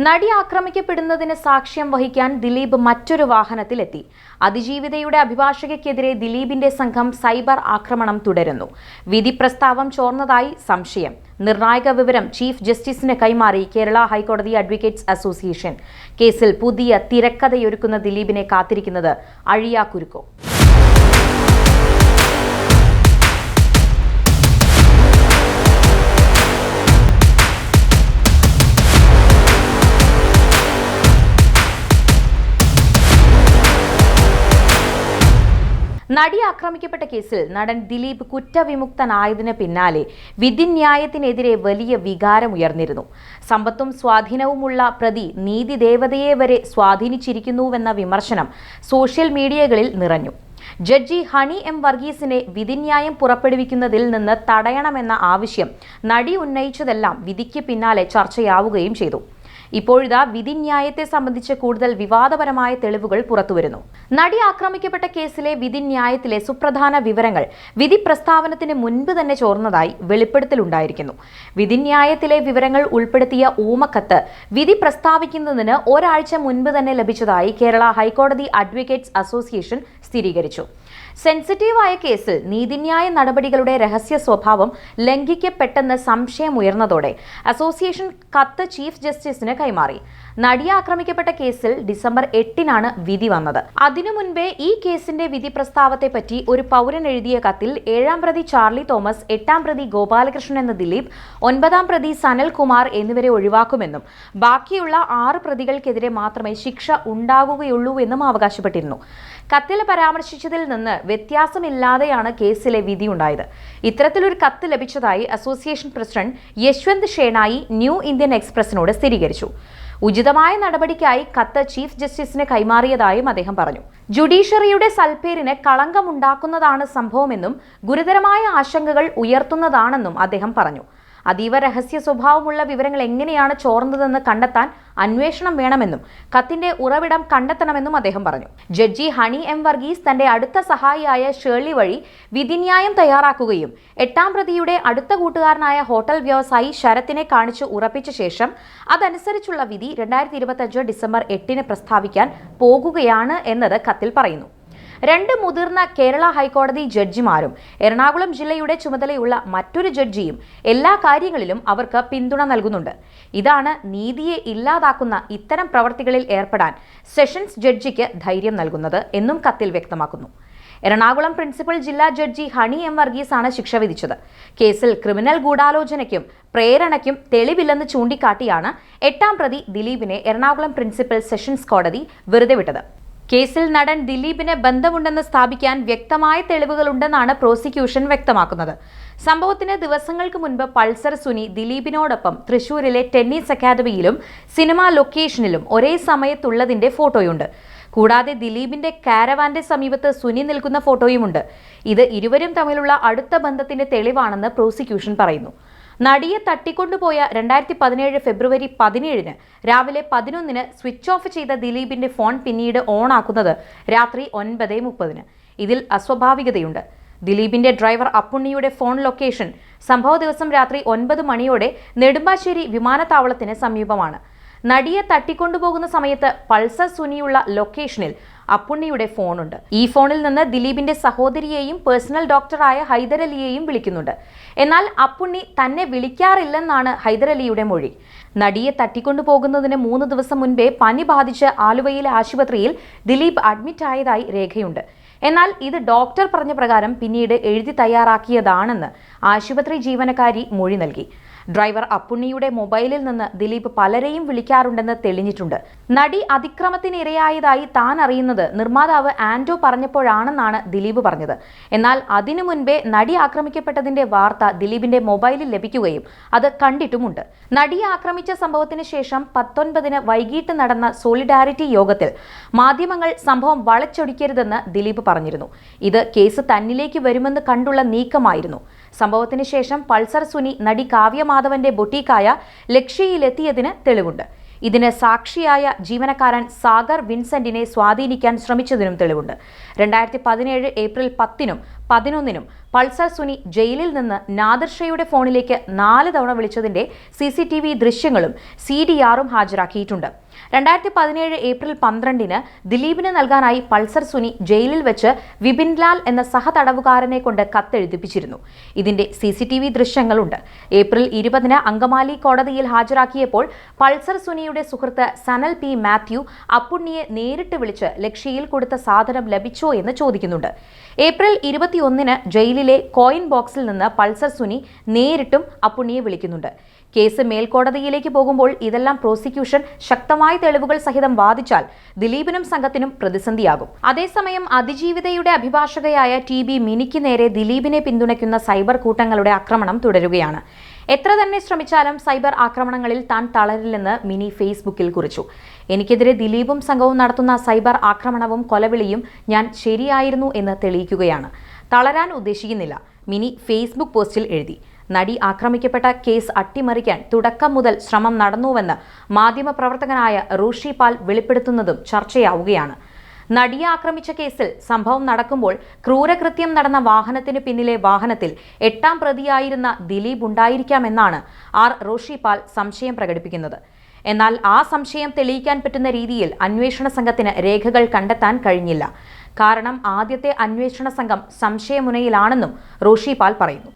നടി ആക്രമിക്കപ്പെടുന്നതിന് സാക്ഷ്യം വഹിക്കാൻ ദിലീപ് മറ്റൊരു വാഹനത്തിലെത്തി. അതിജീവിതയുടെ അഭിഭാഷകയ്ക്കെതിരെ ദിലീപിന്റെ സംഘം സൈബർ ആക്രമണം തുടരുന്നു. വിധി പ്രസ്താവം ചോർന്നതായി സംശയം. നിർണായക വിവരം ചീഫ് ജസ്റ്റിസിന് കൈമാറി കേരള ഹൈക്കോടതി അഡ്വക്കേറ്റ്സ് അസോസിയേഷൻ. കേസിൽ പുതിയ തിരക്കഥയൊരുക്കുന്ന ദിലീപിനെ കാത്തിരിക്കുന്നത് അഴിയാക്കുരുക്കോ. നടി ആക്രമിക്കപ്പെട്ട കേസിൽ നടൻ ദിലീപ് കുറ്റവിമുക്തനായതിന് പിന്നാലെ വിധിന്യായത്തിനെതിരെ വലിയ വികാരം വികാരമുയർന്നിരുന്നു സമ്പത്തും സ്വാധീനവുമുള്ള പ്രതി നീതി ദേവതയെ വരെ സ്വാധീനിച്ചിരിക്കുന്നുവെന്ന വിമർശനം സോഷ്യൽ മീഡിയകളിൽ നിറഞ്ഞു. ജഡ്ജി ഹണി എം വർഗീസിനെ വിധിന്യായം പുറപ്പെടുവിക്കുന്നതിൽ നിന്ന് തടയണമെന്ന ആവശ്യം നടി ഉന്നയിച്ചതെല്ലാം വിധിക്ക് പിന്നാലെ ചർച്ചയാവുകയും ചെയ്തു. ഇപ്പോഴിതാ വിധിന്യായത്തെ സംബന്ധിച്ച് കൂടുതൽ വിവാദപരമായ തെളിവുകൾ പുറത്തുവരുന്നു. നടി ആക്രമിക്കപ്പെട്ട കേസിലെ വിധിന്യായത്തിലെ സുപ്രധാന വിവരങ്ങൾ വിധി പ്രസ്താവനത്തിന് മുൻപ് തന്നെ ചോർന്നതായി വെളിപ്പെടുത്തലുണ്ടായിരിക്കുന്നു. വിധിന്യായത്തിലെ വിവരങ്ങൾ ഉൾപ്പെടുത്തിയ ഊമക്കത്ത് വിധി പ്രസ്താവിക്കുന്നതിന് ഒരാഴ്ച മുൻപ് തന്നെ ലഭിച്ചതായി കേരള ഹൈക്കോടതി അഡ്വക്കേറ്റ്സ് അസോസിയേഷൻ സ്ഥിരീകരിച്ചു. സെൻസിറ്റീവായ കേസിൽ നീതിന്യായ നടപടികളുടെ രഹസ്യ സ്വഭാവം ലംഘിക്കപ്പെട്ടെന്ന് സംശയമുയർന്നതോടെ അസോസിയേഷൻ കത്ത് ചീഫ് ജസ്റ്റിസിന് കൈമാറി. നടിയെ ആക്രമിക്കപ്പെട്ട കേസിൽ ഡിസംബർ എട്ടിനാണ് വിധി വന്നത്. അതിനു മുൻപേ ഈ കേസിന്റെ വിധി പ്രസ്താവത്തെ പറ്റി ഒരു പൗരൻ എഴുതിയ കത്തിൽ ഏഴാം പ്രതി ചാർലി തോമസ് എട്ടാം പ്രതി ഗോപാലകൃഷ്ണൻ എന്ന ദിലീപ് ഒൻപതാം പ്രതി സനൽകുമാർ എന്നിവരെ ഒഴിവാക്കുമെന്നും ബാക്കിയുള്ള ആറ് പ്രതികൾക്കെതിരെ മാത്രമേ ശിക്ഷ ഉണ്ടാകുകയുള്ളൂ എന്നും അവകാശപ്പെട്ടിരുന്നു. കത്തിൽ പരാമർശിച്ചതിൽ നിന്ന് വ്യത്യാസമില്ലാതെയാണ് കേസിലെ വിധിയുണ്ടായത്. ഇത്തരത്തിലൊരു കത്ത് ലഭിച്ചതായി association president Yashwant Shenoy new Indian എക്സ്പ്രസിനോട് സ്ഥിരീകരിച്ചു. ഉചിതമായ നടപടിക്കായി കത്ത് ചീഫ് ജസ്റ്റിസിന് കൈമാറിയതായും അദ്ദേഹം പറഞ്ഞു. ജുഡീഷ്യറിയുടെ സൽപ്പേരിന് കളങ്കമുണ്ടാക്കുന്നതാണ് സംഭവമെന്നും ഗുരുതരമായ ആശങ്കകൾ ഉയർത്തുന്നതാണെന്നും അദ്ദേഹം പറഞ്ഞു. അതീവ രഹസ്യ സ്വഭാവമുള്ള വിവരങ്ങൾ എങ്ങനെയാണ് ചോർന്നതെന്ന് കണ്ടെത്താൻ അന്വേഷണം വേണമെന്നും കത്തിന്റെ ഉറവിടം കണ്ടെത്തണമെന്നും അദ്ദേഹം പറഞ്ഞു. ജഡ്ജി ഹണി എം വർഗീസ് തന്റെ അടുത്ത സഹായിയായ ഷേർലി വഴി വിധിന്യായം തയ്യാറാക്കുകയും എട്ടാം പ്രതിയുടെ അടുത്ത കൂട്ടുകാരനായ ഹോട്ടൽ വ്യവസായി ശരത്തിനെ കാണിച്ച് ഉറപ്പിച്ച ശേഷം അതനുസരിച്ചുള്ള വിധി രണ്ടായിരത്തി ഇരുപത്തഞ്ച് ഡിസംബർ എട്ടിന് പ്രസ്താവിക്കാൻ പോകുകയാണ് എന്നത് കത്തിൽ പറയുന്നു. രണ്ട് മുതിർന്ന കേരള ഹൈക്കോടതി ജഡ്ജിമാരും എറണാകുളം ജില്ലയുടെ ചുമതലയുള്ള മറ്റൊരു ജഡ്ജിയും എല്ലാ കാര്യങ്ങളിലും അവർക്ക് പിന്തുണ നൽകുന്നുണ്ട്. ഇതാണ് നീതിയെ ഇല്ലാതാക്കുന്ന ഇത്തരം പ്രവർത്തികളിൽ ഏർപ്പെടാൻ സെഷൻസ് ജഡ്ജിക്ക് ധൈര്യം നൽകുന്നത് എന്നും കത്തിൽ വ്യക്തമാക്കുന്നു. എറണാകുളം പ്രിൻസിപ്പൽ ജില്ലാ ജഡ്ജി ഹണി എം വർഗീസ് ആണ് ശിക്ഷ വിധിച്ചത്. കേസിൽ ക്രിമിനൽ ഗൂഢാലോചനയ്ക്കും പ്രേരണയ്ക്കും തെളിവില്ലെന്ന് ചൂണ്ടിക്കാട്ടിയാണ് എട്ടാം പ്രതി ദിലീപിനെ എറണാകുളം പ്രിൻസിപ്പൽ സെഷൻസ് കോടതി വെറുതെ വിട്ടത്. കേസിൽ നടൻ ദിലീപിന് ബന്ധമുണ്ടെന്ന് സ്ഥാപിക്കാൻ വ്യക്തമായ തെളിവുകളുണ്ടെന്നാണ് പ്രോസിക്യൂഷൻ വ്യക്തമാക്കുന്നത്. സംഭവത്തിന് ദിവസങ്ങൾക്ക് മുൻപ് പൾസർ സുനി ദിലീപിനോടൊപ്പം തൃശൂരിലെ ടെന്നീസ് അക്കാദമിയിലും സിനിമാ ലൊക്കേഷനിലും ഒരേ സമയത്തുള്ളതിന്റെ ഫോട്ടോയുണ്ട്. കൂടാതെ ദിലീപിന്റെ കാരവാന്റെ സമീപത്ത് സുനി നിൽക്കുന്ന ഫോട്ടോയുമുണ്ട്. ഇത് ഇരുവരും തമ്മിലുള്ള അടുത്ത ബന്ധത്തിന്റെ തെളിവാണെന്ന് പ്രോസിക്യൂഷൻ പറയുന്നു. നടിയെ തട്ടിക്കൊണ്ടുപോയ രണ്ടായിരത്തി പതിനേഴ് ഫെബ്രുവരി പതിനേഴിന് രാവിലെ പതിനൊന്നിന് സ്വിച്ച് ഓഫ് ചെയ്ത ദിലീപിന്റെ ഫോൺ പിന്നീട് ഓൺ ആക്കുന്നത് രാത്രി ഒൻപത് മുപ്പതിന്. ഇതിൽ അസ്വാഭാവികതയുണ്ട്. ദിലീപിന്റെ ഡ്രൈവർ അപ്പുണ്ണിയുടെ ഫോൺ ലൊക്കേഷൻ സംഭവ ദിവസം രാത്രി ഒൻപത് മണിയോടെ നെടുമ്പാശ്ശേരി വിമാനത്താവളത്തിന് സമീപമാണ്. നടിയെ തട്ടിക്കൊണ്ടുപോകുന്ന സമയത്ത് പൾസർ സുനിയുള്ള ലൊക്കേഷനിൽ അപ്പുണ്ണിയുടെ ഫോണുണ്ട്. ഈ ഫോണിൽ നിന്ന് ദിലീപിന്റെ സഹോദരിയെയും പേഴ്സണൽ ഡോക്ടറായ ഹൈദരലിയെയും വിളിക്കുന്നുണ്ട്. എന്നാൽ അപ്പുണ്ണി തന്നെ വിളിക്കാറില്ലെന്നാണ് ഹൈദരലിയുടെ മൊഴി. നടിയെ തട്ടിക്കൊണ്ടുപോകുന്നതിന് മൂന്ന് ദിവസം മുൻപേ പനി ബാധിച്ച് ആലുവയിലെ ആശുപത്രിയിൽ ദിലീപ് അഡ്മിറ്റ് ആയതായി രേഖയുണ്ട്. എന്നാൽ ഇത് ഡോക്ടർ പറഞ്ഞ പ്രകാരം പിന്നീട് എഴുതി തയ്യാറാക്കിയതാണെന്ന് ആശുപത്രി ജീവനക്കാരി മൊഴി നൽകി. ഡ്രൈവർ അപ്പുണ്ണിയുടെ മൊബൈലിൽ നിന്ന് ദിലീപ് പലരെയും വിളിക്കാറുണ്ടെന്ന് തെളിഞ്ഞിട്ടുണ്ട്. നടി അതിക്രമത്തിനിരയായതായി താൻ അറിയുന്നത് നിർമ്മാതാവ് ആൻഡോ പറഞ്ഞപ്പോഴാണെന്നാണ് ദിലീപ് പറഞ്ഞത്. എന്നാൽ അതിനു മുൻപേ നടി ആക്രമിക്കപ്പെട്ടതിന്റെ വാർത്ത ദിലീപിന്റെ മൊബൈലിൽ ലഭിക്കുകയും അത് കണ്ടിട്ടുമുണ്ട്. നടിയെ ആക്രമിച്ച സംഭവത്തിന് ശേഷം പത്തൊൻപതിന് വൈകിട്ട് നടന്ന സോളിഡാരിറ്റി യോഗത്തിൽ മാധ്യമങ്ങൾ സംഭവം വളച്ചൊടിക്കരുതെന്ന് ദിലീപ് പറഞ്ഞിരുന്നു. ഇത് കേസ് തന്നിലേക്ക് വരുമെന്ന് കണ്ടുള്ള നീക്കമായിരുന്നു. സംഭവത്തിന് ശേഷം പൾസർ സുനി നടി കാവ്യമാധവന്റെ ബൊട്ടീക്കായ ലക്ഷ്യയിലെത്തിയതിന് തെളിവുണ്ട്. ഇതിന് സാക്ഷിയായ ജീവനക്കാരൻ സാഗർ വിൻസെന്റിനെ സ്വാധീനിക്കാൻ ശ്രമിച്ചതിനും തെളിവുണ്ട്. രണ്ടായിരത്തി പതിനേഴ് ഏപ്രിൽ പത്തിനും പതിനൊന്നിനും പൾസർ സുനി ജയിലിൽ നിന്ന് നാദിർഷയുടെ ഫോണിലേക്ക് നാല് തവണ വിളിച്ചതിന്റെ സി സി ടി വി ദൃശ്യങ്ങളും സി ഡി ആറും ഹാജരാക്കിയിട്ടുണ്ട്. രണ്ടായിരത്തി പതിനേഴ് ഏപ്രിൽ പന്ത്രണ്ടിന് ദിലീപിന് നൽകാനായി പൾസർ സുനി ജയിലിൽ വെച്ച് വിപിൻലാൽ എന്ന സഹതടവുകാരനെ കൊണ്ട് കത്തെഴുതിപ്പിച്ചിരുന്നു. ഇതിന്റെ സി സി ടി വി ദൃശ്യങ്ങളുണ്ട്. ഏപ്രിൽ ഇരുപതിന് അങ്കമാലി കോടതിയിൽ ഹാജരാക്കിയപ്പോൾ പൾസർ സുനിയുടെ സുഹൃത്ത് സനൽ പി മാത്യു അപ്പുണ്ണിയെ നേരിട്ട് വിളിച്ച് ലക്ഷ്യയിൽ കൊടുത്ത സാധനം ലഭിച്ചോ എന്ന് ചോദിക്കുന്നുണ്ട്. ഏപ്രിൽ ഇരുപത്തിയൊന്നിന് ജയിലിലെ കോയിൻ ബോക്സിൽ നിന്ന് പൾസർ സുനി നേരിട്ടും അപ്പുണ്ണിയെ വിളിക്കുന്നുണ്ട്. കേസ് മേൽക്കോടതിയിലേക്ക് പോകുമ്പോൾ ഇതെല്ലാം പ്രോസിക്യൂഷൻ ശക്തമായ തെളിവുകൾ സഹിതം വാദിച്ചാൽ ദിലീപിനും സംഘത്തിനും പ്രതിസന്ധിയാകും. അതേസമയം അതിജീവിതയുടെ അഭിഭാഷകയായ ടി ബി മിനിക്ക് നേരെ ദിലീപിനെ പിന്തുണയ്ക്കുന്ന സൈബർ കൂട്ടങ്ങളുടെ ആക്രമണം തുടരുകയാണ്. എത്ര തന്നെ ശ്രമിച്ചാലും സൈബർ ആക്രമണങ്ങളിൽ താൻ തളരില്ലെന്ന് മിനി ഫേസ്ബുക്കിൽ കുറിച്ചു. എനിക്കെതിരെ ദിലീപും സംഘവും നടത്തുന്ന സൈബർ ആക്രമണവും കൊലവിളിയും ഞാൻ ശരിയായിരുന്നു എന്ന് തെളിയിക്കുകയാണ്. തളരാൻ ഉദ്ദേശിക്കുന്നില്ല. മിനി ഫേസ്ബുക്ക് പോസ്റ്റിൽ എഴുതി. നടി ആക്രമിക്കപ്പെട്ട കേസ് അട്ടിമറിക്കാൻ തുടക്കം മുതൽ ശ്രമം നടന്നുവെന്ന് മാധ്യമപ്രവർത്തകനായ റൂഷി പാൽ വെളിപ്പെടുത്തുന്നതും ചർച്ചയാവുകയാണ്. നടിയെ ആക്രമിച്ച കേസിൽ സംഭവം നടക്കുമ്പോൾ ക്രൂരകൃത്യം നടന്ന വാഹനത്തിന് പിന്നിലെ വാഹനത്തിൽ എട്ടാം പ്രതിയായിരുന്ന ദിലീപ് ഉണ്ടായിരിക്കാമെന്നാണ് ആർ റോഷി പാൽ സംശയം പ്രകടിപ്പിക്കുന്നത്. എന്നാൽ ആ സംശയം തെളിയിക്കാൻ പറ്റുന്ന രീതിയിൽ അന്വേഷണ സംഘത്തിന് രേഖകൾ കണ്ടെത്താൻ കഴിഞ്ഞില്ല. കാരണം ആദ്യത്തെ അന്വേഷണ സംഘം സംശയമുനയിലാണെന്നും റോഷി പാൽ പറയുന്നു.